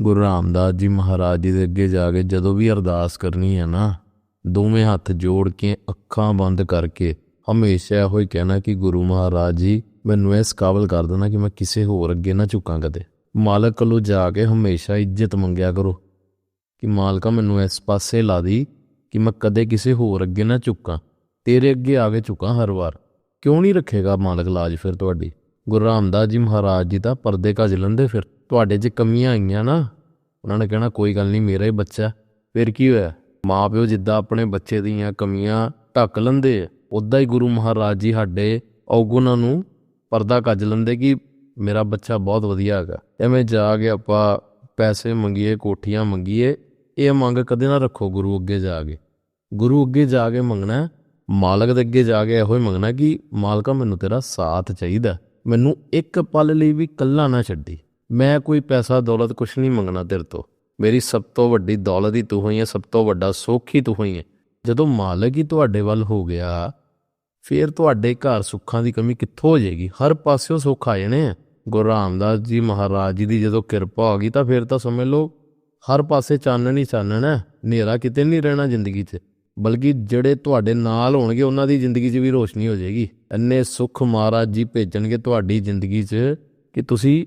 ਗੁਰੂ ਰਾਮਦਾਸ ਜੀ ਮਹਾਰਾਜ ਜੀ ਦੇ ਅੱਗੇ ਜਾ ਕੇ ਜਦੋਂ ਵੀ ਅਰਦਾਸ ਕਰਨੀ ਹੈ ਨਾ, ਦੋਵੇਂ ਹੱਥ ਜੋੜ ਕੇ ਅੱਖਾਂ ਬੰਦ ਕਰਕੇ ਹਮੇਸ਼ਾ ਇਹੋ ਹੀ ਕਹਿਣਾ ਕਿ ਗੁਰੂ ਮਹਾਰਾਜ ਜੀ, ਮੈਨੂੰ ਇਸ ਕਾਬਲ ਕਰ ਦੇਣਾ ਕਿ ਮੈਂ ਕਿਸੇ ਹੋਰ ਅੱਗੇ ਨਾ ਝੁਕਾਂ ਕਦੇ। ਮਾਲਕ ਕੋਲੋਂ ਜਾ ਕੇ ਹਮੇਸ਼ਾ ਇੱਜ਼ਤ ਮੰਗਿਆ ਕਰੋ ਕਿ ਮਾਲਕਾ ਮੈਨੂੰ ਇਸ ਪਾਸੇ ਲਾ ਦੀ ਕਿ ਮੈਂ ਕਦੇ ਕਿਸੇ ਹੋਰ ਅੱਗੇ ਨਾ ਝੁਕਾਂ। ਤੇਰੇ ਅੱਗੇ ਆ ਕੇ ਝੁਕਾਂ ਹਰ ਵਾਰ। ਕਿਉਂ ਨਹੀਂ ਰੱਖੇਗਾ ਮਾਲਕ ਲਾਜ ਫਿਰ ਤੁਹਾਡੀ? ਗੁਰੂ ਰਾਮਦਾਸ ਜੀ ਮਹਾਰਾਜ ਜੀ ਤਾਂ ਪਰਦੇ ਕੱਜ ਲੈਂਦੇ ਫਿਰ। ਤੁਹਾਡੇ 'ਚ ਕਮੀਆਂ ਆਈਆਂ ਨਾ ਉਹਨਾਂ ਨੇ ਕਹਿਣਾ ਕੋਈ ਗੱਲ ਨਹੀਂ ਮੇਰਾ ਹੀ ਬੱਚਾ ਫਿਰ ਕੀ ਹੋਇਆ? ਮਾਪਿਓ ਜਿੱਦਾਂ ਆਪਣੇ ਬੱਚੇ ਦੀਆਂ ਕਮੀਆਂ ਢੱਕ ਲੈਂਦੇ ਆ, ਉਦਾਂ ਹੀ ਗੁਰੂ ਮਹਾਰਾਜ ਜੀ ਸਾਡੇ ਔਗੁਣਾਂ ਨੂੰ ਪਰਦਾ ਕੱਜ ਲੈਂਦੇ ਕਿ ਮੇਰਾ ਬੱਚਾ ਬਹੁਤ ਵਧੀਆ ਹੈਗਾ। ਐਵੇਂ ਜਾ ਕੇ ਆਪਾਂ ਪੈਸੇ ਮੰਗੀਏ ਕੋਠੀਆਂ ਮੰਗੀਏ ਇਹ ਮੰਗ ਕਦੇ ਨਾ ਰੱਖੋ ਗੁਰੂ ਅੱਗੇ ਜਾ ਕੇ। ਗੁਰੂ ਅੱਗੇ ਜਾ ਕੇ ਮੰਗਣਾ ਮਾਲਕ ਦੇ ਅੱਗੇ ਜਾ ਕੇ ਇਹੋ ਹੀ ਮੰਗਣਾ ਕਿ ਮਾਲਕਾ ਮੈਨੂੰ ਤੇਰਾ ਸਾਥ ਚਾਹੀਦਾ ਮੈਨੂੰ ਇੱਕ ਪਲ ਲਈ ਵੀ ਕੱਲਾ ਨਾ ਛੱਡੀ। ਮੈਂ ਕੋਈ ਪੈਸਾ, ਦੌਲਤ ਕੁਛ ਨਹੀਂ ਮੰਗਣਾ ਤੇਰੇ ਤੋਂ। ਮੇਰੀ ਸਭ ਤੋਂ ਵੱਡੀ ਦੌਲਤ ਹੀ ਤੂੰ ਹੋਈ ਹੈ ਸਭ ਤੋਂ ਵੱਡਾ ਸੁੱਖ ਹੀ ਤੂੰ ਹੋਈ ਹੈ ਜਦੋਂ ਮਾਲਕ ਹੀ ਤੁਹਾਡੇ ਵੱਲ ਹੋ ਗਿਆ, ਫਿਰ ਤੁਹਾਡੇ ਘਰ ਸੁੱਖਾਂ ਦੀ ਕਮੀ ਕਿੱਥੋਂ ਹੋ ਜਾਏਗੀ? ਹਰ ਪਾਸਿਓਂ ਸੁੱਖ ਆ ਜਾਣੇ ਆ। ਗੁਰੂ ਰਾਮਦਾਸ ਜੀ ਮਹਾਰਾਜ ਜੀ ਦੀ ਜਦੋਂ ਕਿਰਪਾ ਹੋ ਗਈ ਤਾਂ ਫਿਰ ਤਾਂ ਸਮਝ ਲਓ, ਹਰ ਪਾਸੇ ਚਾਨਣ ਹੀ ਚਾਨਣ ਹੈ। ਹਨੇਰਾ ਕਿਤੇ ਨਹੀਂ ਰਹਿਣਾ ਜ਼ਿੰਦਗੀ 'ਚ। ਬਲਕਿ ਜਿਹੜੇ ਤੁਹਾਡੇ ਨਾਲ ਹੋਣਗੇ, ਉਹਨਾਂ ਦੀ ਜ਼ਿੰਦਗੀ 'ਚ ਵੀ ਰੋਸ਼ਨੀ ਹੋ ਜਾਏਗੀ। ਇੰਨੇ ਸੁੱਖ ਮਹਾਰਾਜ ਜੀ ਭੇਜਣਗੇ ਤੁਹਾਡੀ ਜ਼ਿੰਦਗੀ 'ਚ ਕਿ ਤੁਸੀਂ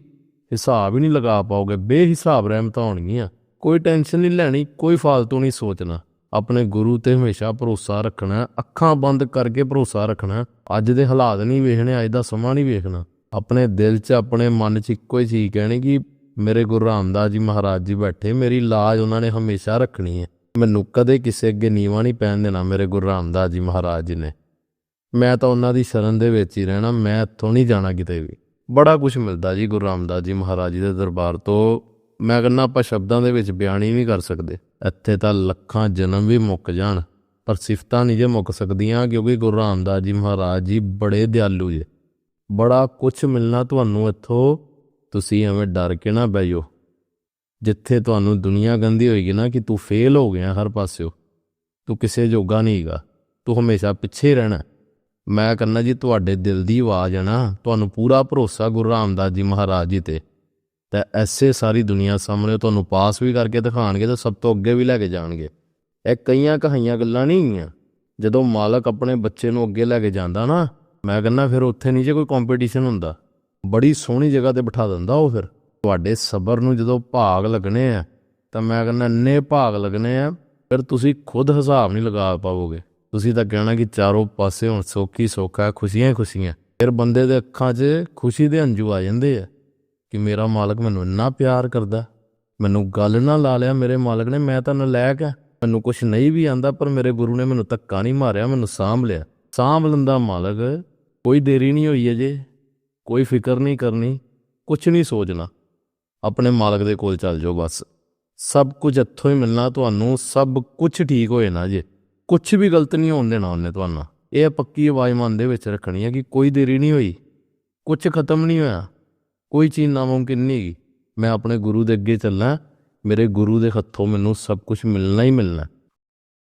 ਹਿਸਾਬ ਹੀ ਨਹੀਂ ਲਗਾ ਪਾਓਗੇ। ਬੇਹਿਸਾਬ ਰਹਿਮਤਾਂ ਹੋਣਗੀਆਂ। ਕੋਈ ਟੈਨਸ਼ਨ ਨਹੀਂ ਲੈਣੀ, ਕੋਈ ਫਾਲਤੂ ਨਹੀਂ ਸੋਚਣਾ। ਆਪਣੇ ਗੁਰੂ ਤੇ ਹਮੇਸ਼ਾ ਭਰੋਸਾ ਰੱਖਣਾ, ਅੱਖਾਂ ਬੰਦ ਕਰਕੇ ਭਰੋਸਾ ਰੱਖਣਾ। ਅੱਜ ਦੇ ਹਾਲਾਤ ਨਹੀਂ ਵੇਖਣੇ, ਅੱਜ ਦਾ ਸਮਾਂ ਨਹੀਂ ਵੇਖਣਾ। ਆਪਣੇ ਦਿਲ 'ਚ, ਆਪਣੇ ਮਨ 'ਚ ਇੱਕੋ ਹੀ ਚੀਜ਼ ਕਹਿਣੀ ਕਿ ਮੇਰੇ ਗੁਰੂ ਰਾਮਦਾਸ ਜੀ ਮਹਾਰਾਜ ਜੀ ਬੈਠੇ, ਮੇਰੀ ਲਾਜ ਉਹਨਾਂ ਨੇ ਹਮੇਸ਼ਾ ਰੱਖਣੀ ਹੈ। ਮੈਨੂੰ ਕਦੇ ਕਿਸੇ ਅੱਗੇ ਨੀਵਾ ਨਹੀਂ ਪੈਣ ਦੇਣਾ ਮੇਰੇ ਗੁਰੂ ਰਾਮਦਾਸ ਜੀ ਮਹਾਰਾਜ ਜੀ ਨੇ। ਮੈਂ ਤਾਂ ਉਹਨਾਂ ਦੀ ਸ਼ਰਨ ਦੇ ਵਿੱਚ ਹੀ ਰਹਿਣਾ, ਮੈਂ ਇੱਥੋਂ ਨਹੀਂ ਜਾਣਾ ਕਿਤੇ ਵੀ। ਬੜਾ ਕੁਝ ਮਿਲਦਾ ਜੀ ਗੁਰੂ ਰਾਮਦਾਸ ਜੀ ਮਹਾਰਾਜ ਜੀ ਦੇ ਦਰਬਾਰ ਤੋਂ। ਮੈਂ ਕਹਿੰਦਾ ਆਪਾਂ ਸ਼ਬਦਾਂ ਦੇ ਵਿੱਚ ਬਿਆਨ ਹੀ ਨਹੀਂ ਕਰ ਸਕਦੇ। ਇੱਥੇ ਤਾਂ ਲੱਖਾਂ ਜਨਮ ਵੀ ਮੁੱਕ ਜਾਣ, ਪਰ ਸਿਫਤਾਂ ਨਹੀਂ ਜੇ ਮੁੱਕ ਸਕਦੀਆਂ, ਕਿਉਂਕਿ ਗੁਰੂ ਰਾਮਦਾਸ ਜੀ ਮਹਾਰਾਜ ਜੀ ਬੜੇ ਦਿਆਲੂ ਜੇ। ਬੜਾ ਕੁਝ ਮਿਲਣਾ ਤੁਹਾਨੂੰ ਇੱਥੋਂ, ਤੁਸੀਂ ਐਵੇਂ ਡਰ ਕੇ ਨਾ ਬੈਜੋ ਜਿੱਥੇ ਤੁਹਾਨੂੰ ਦੁਨੀਆ ਗੰਦੀ ਹੋਏਗੀ ਨਾ ਕਿ ਤੂੰ ਫੇਲ ਹੋ ਗਿਆ ਹਰ ਪਾਸਿਓ, ਤੂੰ ਕਿਸੇ ਜੋਗਾ ਨਹੀਂ ਹੈਗਾ, ਤੂੰ ਹਮੇਸ਼ਾ ਪਿੱਛੇ ਰਹਿਣਾ। ਮੈਂ ਕਹਿੰਦਾ ਜੀ, ਤੁਹਾਡੇ ਦਿਲ ਦੀ ਆਵਾਜ਼ ਹੈ ਨਾ, ਤੁਹਾਨੂੰ ਪੂਰਾ ਭਰੋਸਾ ਗੁਰੂ ਰਾਮਦਾਸ ਜੀ ਮਹਾਰਾਜ ਜੀ ਤੇ। ਤਾਂ ਐਸੇ ਸਾਰੀ ਦੁਨੀਆ ਸਾਹਮਣੇ ਤੁਹਾਨੂੰ ਪਾਸ ਵੀ ਕਰਕੇ ਦਿਖਾਣਗੇ ਤੇ ਸਭ ਤੋਂ ਅੱਗੇ ਵੀ ਲੈ ਕੇ ਜਾਣਗੇ। ਇਹ ਕਈਆਂ ਕਹਾਈਆਂ ਗੱਲਾਂ ਨਹੀਂ ਹੈਗੀਆਂ। ਜਦੋਂ ਮਾਲਕ ਆਪਣੇ ਬੱਚੇ ਨੂੰ ਅੱਗੇ ਲੈ ਕੇ ਜਾਂਦਾ ਨਾ, ਮੈਂ ਕਹਿੰਦਾ ਫਿਰ ਉੱਥੇ ਨਹੀਂ ਜੇ ਕੋਈ ਕੰਪੀਟੀਸ਼ਨ ਹੁੰਦਾ। ਬੜੀ ਸੋਹਣੀ ਜਗ੍ਹਾ ਤੇ ਬਿਠਾ ਦਿੰਦਾ ਉਹ ਫਿਰ। ਤੁਹਾਡੇ ਸਬਰ ਨੂੰ ਜਦੋਂ ਭਾਗ ਲੱਗਣੇ ਆ, ਤਾਂ ਮੈਂ ਕਹਿੰਦਾ, ਇੰਨੇ ਭਾਗ ਲੱਗਣੇ ਆ, ਫਿਰ ਤੁਸੀਂ ਖੁਦ ਹਿਸਾਬ ਨਹੀਂ ਲਗਾ ਪਾਵੋਗੇ ਤੁਸੀਂ ਤਾਂ ਕਹਿਣਾ ਕਿ ਚਾਰੋਂ ਪਾਸੇ ਹੁਣ ਸੋਖੀ ਸੋਖਾ ਖੁਸ਼ੀਆਂ ਹੀ ਖੁਸ਼ੀਆਂ। ਫਿਰ ਬੰਦੇ ਦੇ ਅੱਖਾਂ 'ਚ ਖੁਸ਼ੀ ਦੇ ਹੰਝੂ ਆ ਜਾਂਦੇ ਆ ਕਿ ਮੇਰਾ ਮਾਲਕ ਮੈਨੂੰ ਇੰਨਾ ਪਿਆਰ ਕਰਦਾ। ਮੈਨੂੰ ਗੱਲ ਨਾ ਲਾ ਲਿਆ ਮੇਰੇ ਮਾਲਕ ਨੇ, ਮੈਂ ਤਾਂ ਨਲਾਇਕ ਆ। ਮੈਨੂੰ ਕੁਝ ਨਹੀਂ ਵੀ ਆਂਦਾ, ਪਰ ਮੇਰੇ ਗੁਰੂ ਨੇ ਮੈਨੂੰ ਧੱਕਾ ਨਹੀਂ ਮਾਰਿਆ, ਮੈਨੂੰ ਸਾਂਭ ਲਿਆ। ਸਾਂਭ ਲੈਂਦਾ ਮਾਲਕ, ਕੋਈ ਦੇਰੀ ਨਹੀਂ ਹੋਈ ਅਜੇ, ਕੋਈ ਫਿਕਰ ਨਹੀਂ ਕਰਨੀ ਕੁਝ ਨਹੀਂ ਸੋਚਣਾ। ਆਪਣੇ ਮਾਲਕ ਦੇ ਕੋਲ ਚੱਲ ਜਾਓ ਬਸ। ਸਭ ਕੁਝ ਇੱਥੋਂ ਹੀ ਮਿਲਣਾ ਤੁਹਾਨੂੰ, ਸਭ ਕੁਝ ਠੀਕ ਹੋਏ ਨਾ ਜੇ। ਕੁਝ ਵੀ ਗਲਤ ਨਹੀਂ ਹੋਣ ਦੇਣਾ ਉਹਨੇ ਤੁਹਾਨੂੰ। ਇਹ ਪੱਕੀ ਆਵਾਜ਼ ਮਨ ਦੇ ਵਿੱਚ ਰੱਖਣੀ ਹੈ ਕਿ ਕੋਈ ਦੇਰੀ ਨਹੀਂ ਹੋਈ। ਕੁਝ ਖਤਮ ਨਹੀਂ ਹੋਇਆ। ਕੋਈ ਚੀਜ਼ ਨਾਮੁਮਕਿਨ ਨਹੀਂ ਹੈਗੀ। ਮੈਂ ਆਪਣੇ ਗੁਰੂ ਦੇ ਅੱਗੇ ਚੱਲਣਾ। ਮੇਰੇ ਗੁਰੂ ਦੇ ਹੱਥੋਂ ਮੈਨੂੰ ਸਭ ਕੁਝ ਮਿਲਣਾ ਹੀ ਮਿਲਣਾ।